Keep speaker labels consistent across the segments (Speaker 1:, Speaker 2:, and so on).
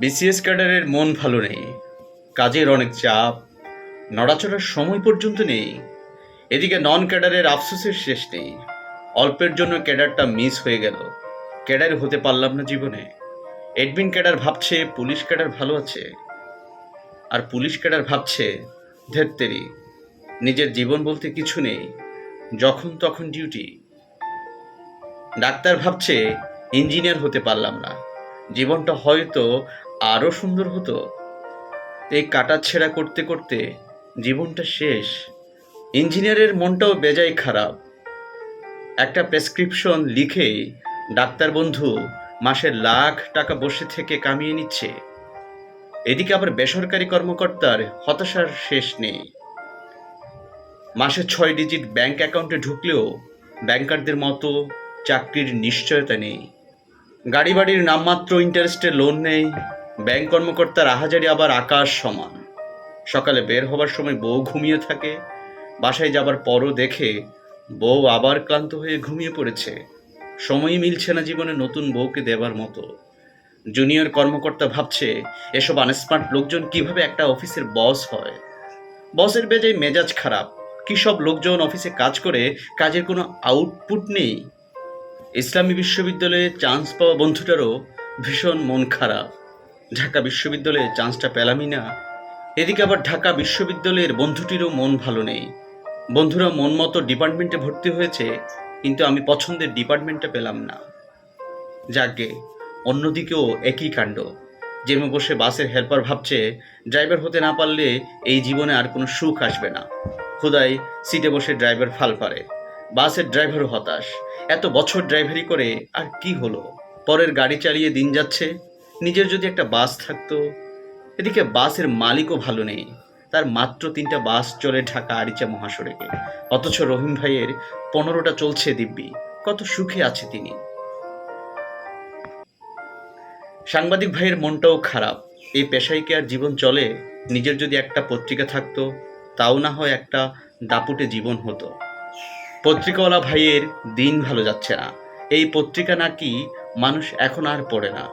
Speaker 1: BCS ক্যাডারের মন ভালো নেই, কাজের অনেক চাপ, নড়াচড়ার সময় পর্যন্ত নেই। এদিকে নন ক্যাডারের আফসোসের শেষ নেই। অল্পের জন্য ক্যাডারটা মিস হয়ে গেল। ক্যাডার হতে পারলাম না জীবনে। এডমিন ক্যাডার ভাবছে, পুলিশ ক্যাডার ভালো আছে। আর পুলিশ ক্যাডার ভাবছে ধেত্তেরি নিজের জীবন বলতে কিছু নেই, যখন তখন ডিউটি ডাক্তার ভাবছে ইঞ্জিনিয়ার হতে পারলাম না। জীবনটা হয়তো আরও সুন্দর হতো। এই কাটাছেড়া করতে করতে জীবনটা শেষ। ইঞ্জিনিয়ারের মনটাও বেজায় খারাপ। একটা প্রেসক্রিপশন লিখে ডাক্তার বন্ধু মাসে লাখ টাকা বসে থেকে কামিয়ে নিচ্ছে। এদিকে আবার বেসরকারি কর্মকর্তার হতাশার শেষ নেই। মাসে ছয় ডিজিট ব্যাংক অ্যাকাউন্টে ঢুকলেও ব্যাংকারদের মতো চাকরির নিশ্চয়তা নেই। গাড়ি বাড়ির নামমাত্র ইন্টারেস্টে লোন নেই ব্যাংক কর্মকর্তার আহাজারি আবার আকাশ সমান। সকালে বের হবার সময় বউ ঘুমিয়ে থাকে, বাসায় যাবার পরও দেখে বউ আবার ক্লান্ত হয়ে ঘুমিয়ে পড়েছে। সময়ই মিলছে না জীবনে নতুন বউকে দেবার মতো। জুনিয়র কর্মকর্তা ভাবছে, এসব আনস্মার্ট লোকজন কীভাবে একটা অফিসের বস হয়? বসের বেজায় মেজাজ খারাপ। কী সব লোকজন অফিসে কাজ করে, কাজের কোনো আউটপুট নেই। ইসলামী বিশ্ববিদ্যালয়ে চান্স পাওয়া বন্ধুটারও ভীষণ মন খারাপ। ঢাকা বিশ্ববিদ্যালয়ে চান্সটা পেলামই না। এদিকে আবার ঢাকা বিশ্ববিদ্যালয়ের বন্ধুটিরও মন ভালো নেই। বন্ধুরা মন মতো ডিপার্টমেন্টে ভর্তি হয়েছে, কিন্তু আমি পছন্দের ডিপার্টমেন্টটা পেলাম না। যাকে, অন্যদিকেও একই কাণ্ড। জেমে বসে বাসের হেল্পার ভাবছে, ড্রাইভার হতে না পারলে এই জীবনে আর কোনো সুখ আসবে না। খুদাই সিটে বসে ড্রাইভার ফাল পারে বাসের ড্রাইভারও হতাশ। এত বছর ড্রাইভারি করে আর কি হলো? পরের গাড়ি চালিয়ে দিন যাচ্ছে, নিজের যদি একটা বাস থাকতো। এদিকে বাসের মালিকও ভালো নেই, তার মাত্র তিনটা বাস চলে ঢাকা আরিচা মহাসড়কে। অথচ রহিম ভাইয়ের পনেরোটা চলছে দিব্যি, কত সুখে আছে তিনি। সাংবাদিক ভাইয়ের মনটাও খারাপ, এই পেশায় কি আর জীবন চলে? নিজের যদি একটা পত্রিকা থাকতো, তাও না হয় একটা দাপুটে জীবন হতো। পত্রিকাওয়ালা ভাইয়ের দিন ভালো যাচ্ছে না। এই পত্রিকা নাকি মানুষ এখন আর পড়ে না।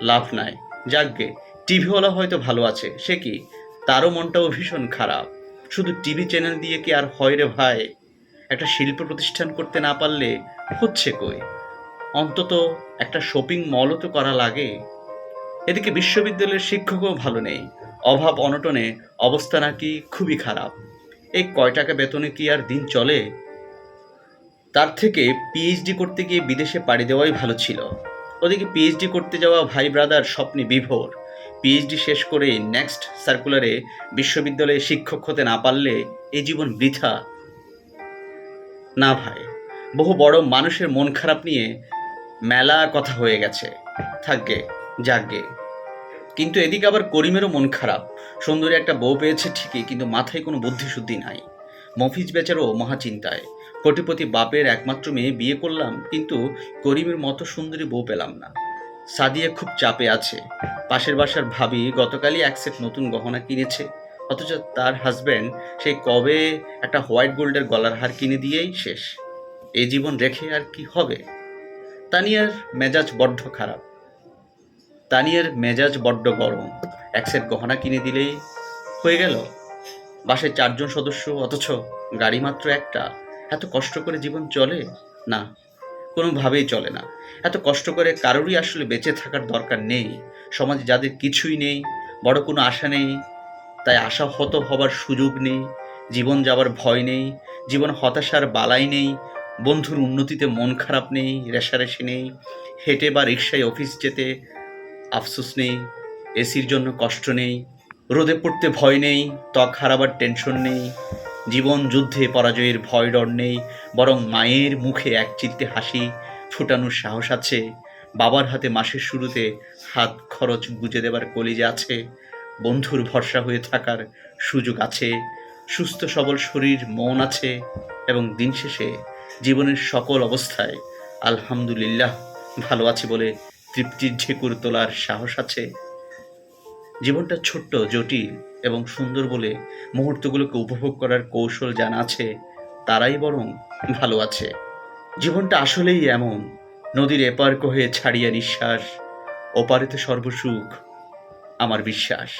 Speaker 1: লাভ নাই। যাকগে, টিভিওয়ালা হয়তো ভালো আছে, সে কি? তারও মনটাও ভীষণ খারাপ। শুধু টিভি চ্যানেল দিয়ে কি আর হয় রে ভাই? একটা শিল্প প্রতিষ্ঠান করতে না পারলে হচ্ছে কই? অন্তত একটা শপিং মলও তো করা লাগে। এদিকে বিশ্ববিদ্যালয়ের শিক্ষকও ভালো নেই। অভাব অনটনে অবস্থা নাকি খুবই খারাপ। এই কয় টাকা বেতনে কি আর দিন চলে? তার থেকে পিএইচডি করতে গিয়ে বিদেশে পাড়ি দেওয়াই ভালো ছিল। ওদিকে পিএইচডি করতে যাওয়া ভাই ব্রাদার স্বপ্নে বিভোর। পিএইচডি শেষ করে নেক্সট সার্কুলারে বিশ্ববিদ্যালয়ে শিক্ষক হতে না পারলে এই জীবন বৃথা। না ভাই, বহু বড় মানুষের মন খারাপ নিয়ে মেলা কথা হয়ে গেছে। থাকবে যাকগে। কিন্তু এদিকে আবার করিমেরও মন খারাপ। সুন্দরী একটা বউ পেয়েছে ঠিকই, কিন্তু মাথায় কোনো বুদ্ধিশুদ্ধি নাই। মফিজ বেচারও মহাচিন্তায় কোটিপতি বাপের একমাত্র মেয়ে বিয়ে করলাম, কিন্তু করিমের মতো সুন্দরী বউ পেলাম না। সাদিয়া খুব চাপে আছে। পাশের বাসার ভাবি গতকালই এক সেট নতুন গহনা কিনেছে, অথচ তার হাজব্যান্ড সেই কবে একটা হোয়াইট গোল্ডের গলার হার কিনে দিয়েই শেষ। এই জীবন রেখে আর কি হবে? তানিয়ার মেজাজ বড্ড খারাপ। তানিয়ার মেজাজ বড্ড গরম। এক সেট গহনা কিনে দিলেই হয়ে গেল। বাসের চারজন সদস্য, অথচ গাড়ি মাত্র একটা। এত কষ্ট করে জীবন চলে? না, কোনোভাবেই চলে না। এত কষ্ট করে কারোরই আসলে বেঁচে থাকার দরকার নেই। সমাজে যাদের কিছুই নেই, বড় কোনো আশা নেই, তাই আশাহত হবার সুযোগ নেই, জীবন যাবার ভয় নেই, জীবন হতাশার বালাই নেই, বন্ধুর উন্নতিতে মন খারাপ নেই, রেশারেশি নেই, হেঁটে বা রিক্সায় অফিস যেতে আফসোস নেই, এসির জন্য কষ্ট নেই, রোদে পড়তে ভয় নেই, ত্বক হারাবার টেনশন নেই জীবন যুদ্ধে পরাজয়ের ভয় ডর নেই, বরং মায়ের মুখে এক চিত্তে হাসি, ফুটানোর সাহস আছে। বাবার হাতে মাসের শুরুতে হাত খরচ গুজে দেবার কলিজা আছে। বন্ধুর ভরসা হয়ে থাকার সুযোগ আছে। সুস্থ সবল শরীর, মন আছে এবং দিন শেষে জীবনের সকল অবস্থায় আলহামদুলিল্লাহ ভালো আছে বলে তৃপ্তির ঢেকুর তোলার সাহস আছে। জীবনটা ছোট্ট, জটিল এবং সুন্দর বলে মুহূর্তগুলোকে উপভোগ করার কৌশল জানা আছে, তারাই বরং ভালো আছে। জীবনটা আসলেই এমন। নদীর এপার কহে ছাড়িয়া নিঃশ্বাস, ওপারে তো সর্বসুখ, আমার বিশ্বাস।